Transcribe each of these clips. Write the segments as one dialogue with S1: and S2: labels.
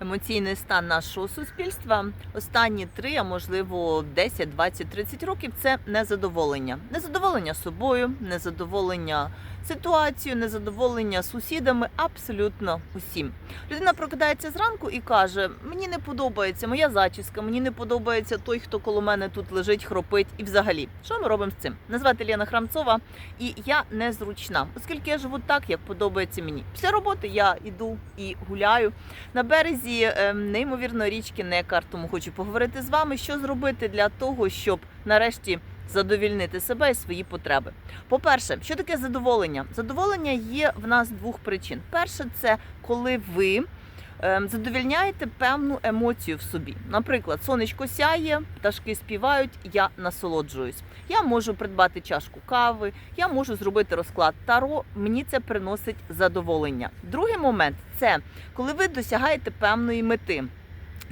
S1: емоційний стан нашого суспільства останні три, а можливо 10, 20, 30 років це незадоволення. Незадоволення собою, незадоволення ситуацією, незадоволення сусідами, абсолютно усім. Людина прокидається зранку і каже: Мені не подобається моя зачіска, мені не подобається той, хто коло мене тут лежить, хропить. І взагалі, що ми робимо з цим? Назвати Лена Храмцова, і я незручна, оскільки я живу так, як подобається мені. Після роботи я іду і гуляю на березі ем, неймовірно річки не Тому хочу поговорити з вами, що зробити для того, щоб нарешті задовільнити себе і свої потреби. По-перше, що таке задоволення? Задоволення є в нас двох причин. Перше, це коли ви задовільняєте певну емоцію в собі. Наприклад, сонечко сяє, пташки співають, я насолоджуюсь. Я можу придбати чашку кави, я можу зробити розклад таро. Мені це приносить задоволення. Другий момент це коли ви досягаєте певної мети.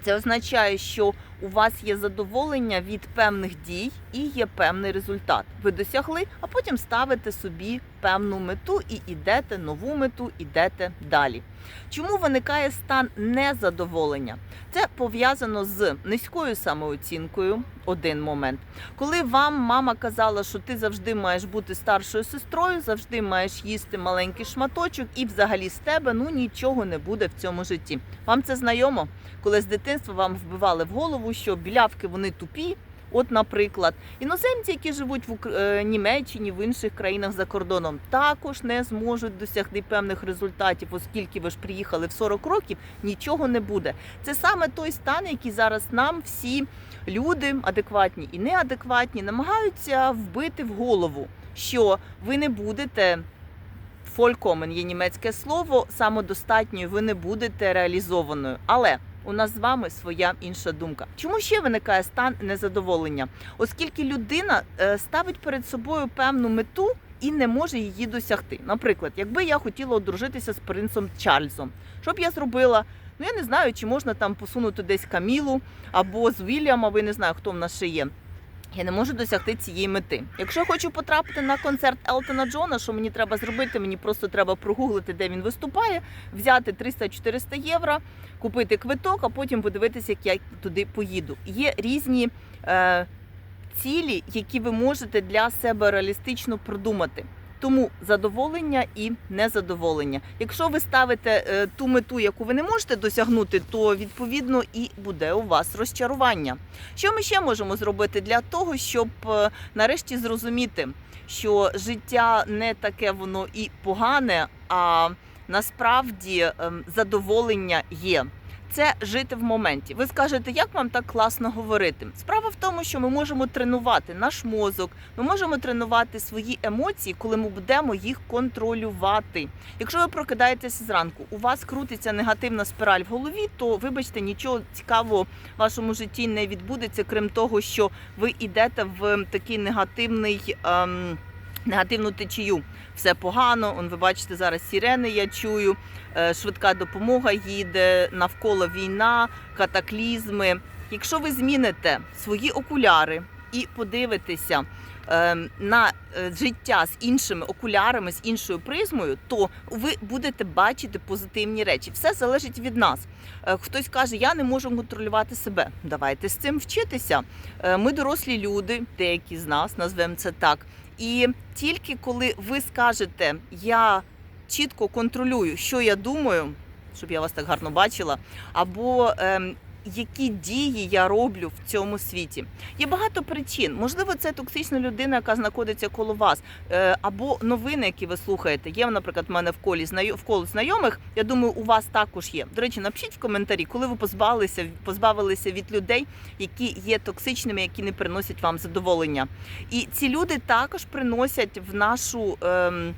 S1: Це означає, що у вас є задоволення від певних дій і є певний результат. Ви досягли, а потім ставите собі певну мету і йдете нову мету, йдете далі. Чому виникає стан незадоволення? Це пов'язано з низькою самооцінкою. Один момент, коли вам мама казала, що ти завжди маєш бути старшою сестрою, завжди маєш їсти маленький шматочок, і взагалі з тебе ну нічого не буде в цьому житті. Вам це знайомо? Коли з дитинства вам вбивали в голову, що білявки вони тупі. От, наприклад, іноземці, які живуть в е, Німеччині, в інших країнах за кордоном, також не зможуть досягти певних результатів, оскільки ви ж приїхали в 40 років, нічого не буде. Це саме той стан, який зараз нам всі люди, адекватні і неадекватні, намагаються вбити в голову, що ви не будете. Фолькомен є німецьке слово, самодостатньою ви не будете реалізованою. Але у нас з вами своя інша думка. Чому ще виникає стан незадоволення? Оскільки людина е, ставить перед собою певну мету і не може її досягти. Наприклад, якби я хотіла одружитися з принцем Чарльзом, що б я зробила? Ну я не знаю, чи можна там посунути десь Камілу або з Вільяма, ви не знаю, хто в нас ще є. Я не можу досягти цієї мети. Якщо я хочу потрапити на концерт Елтона Джона, що мені треба зробити? Мені просто треба прогуглити, де він виступає, взяти 300-400 євро, купити квиток, а потім подивитися, як я туди поїду. Є різні е, цілі, які ви можете для себе реалістично продумати. Тому задоволення і незадоволення. Якщо ви ставите е, ту мету, яку ви не можете досягнути, то відповідно і буде у вас розчарування. Що ми ще можемо зробити для того, щоб е, нарешті зрозуміти, що життя не таке воно і погане, а насправді ем, задоволення є. Це жити в моменті. Ви скажете, як вам так класно говорити? Справа в тому, що ми можемо тренувати наш мозок, ми можемо тренувати свої емоції, коли ми будемо їх контролювати. Якщо ви прокидаєтеся зранку, у вас крутиться негативна спіраль в голові, то вибачте, нічого цікавого в вашому житті не відбудеться, крім того, що ви йдете в такий негативний. Ем, Негативну течію, все погано. Он ви бачите зараз сирени. Я чую, е, швидка допомога їде, навколо війна, катаклізми. Якщо ви зміните свої окуляри і подивитеся е, на е, життя з іншими окулярами, з іншою призмою, то ви будете бачити позитивні речі. Все залежить від нас. Е, Хтось каже, я не можу контролювати себе. Давайте з цим вчитися. Ми дорослі люди, деякі з нас, назвемо це так. І тільки коли ви скажете, я чітко контролюю, що я думаю, щоб я вас так гарно бачила, або ем, які дії я роблю в цьому світі. Є багато причин. Можливо, це токсична людина, яка знаходиться коло вас, е, або новини, які ви слухаєте. Є, наприклад, в мене в колі в колі знайомих. Я думаю, у вас також є. До речі, напишіть в коментарі, коли ви позбавилися, позбавилися від людей, які є токсичними, які не приносять вам задоволення. І ці люди також приносять в нашу. Ем,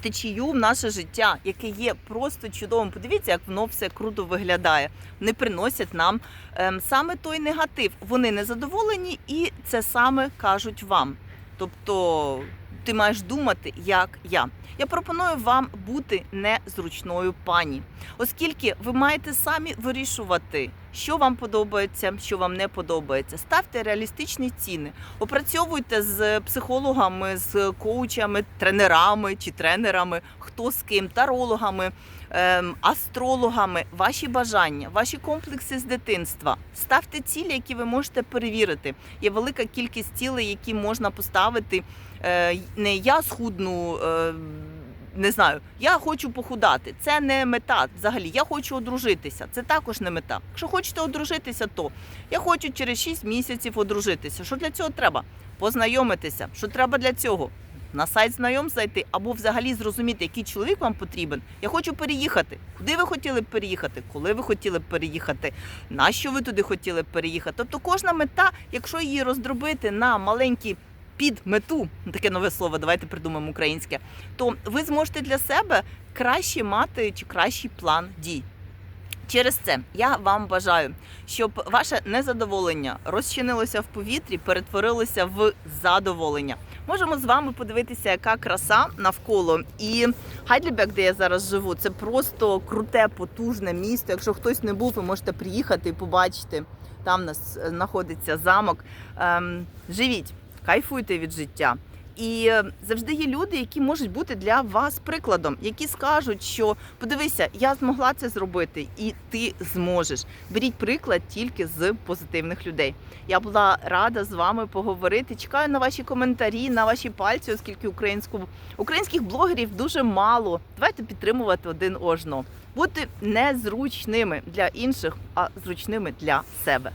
S1: Течію в наше життя, яке є просто чудовим. Подивіться, як воно все круто виглядає. Вони приносять нам ем, саме той негатив. Вони незадоволені, і це саме кажуть вам. Тобто ти маєш думати, як я. Я пропоную вам бути незручною пані, оскільки ви маєте самі вирішувати, що вам подобається, що вам не подобається. Ставте реалістичні ціни, опрацьовуйте з психологами, з коучами, тренерами чи тренерами, хто з ким, тарологами. ем, астрологами ваші бажання, ваші комплекси з дитинства. Ставте цілі, які ви можете перевірити. Є велика кількість цілей, які можна поставити. Е, не я схудну. Не знаю, я хочу похудати. Це не мета взагалі. Я хочу одружитися. Це також не мета. Якщо хочете одружитися, то я хочу через 6 місяців одружитися. Що для цього треба? Познайомитися. Що треба для цього? На сайт знайом зайти або взагалі зрозуміти, який чоловік вам потрібен. Я хочу переїхати. Куди ви хотіли б переїхати? Коли ви хотіли б переїхати? На що ви туди хотіли б переїхати? Тобто кожна мета, якщо її роздробити на маленькі під мету, таке нове слово, давайте придумаємо українське, то ви зможете для себе краще мати чи кращий план дій. Через це я вам бажаю, щоб ваше незадоволення розчинилося в повітрі, перетворилося в задоволення. Можемо з вами подивитися, яка краса навколо. І Хайдлібек, де я зараз живу, це просто круте, потужне місто. Якщо хтось не був, ви можете приїхати і побачити. Там нас е, знаходиться замок. Ем, живіть, кайфуйте від життя. І е, завжди є люди, які можуть бути для вас прикладом, які скажуть, що подивися, я змогла це зробити, і ти зможеш. Беріть приклад тільки з позитивних людей. Я була рада з вами поговорити. Чекаю на ваші коментарі, на ваші пальці, оскільки українську українських блогерів дуже мало. Давайте підтримувати один одного, бути незручними для інших, а зручними для себе.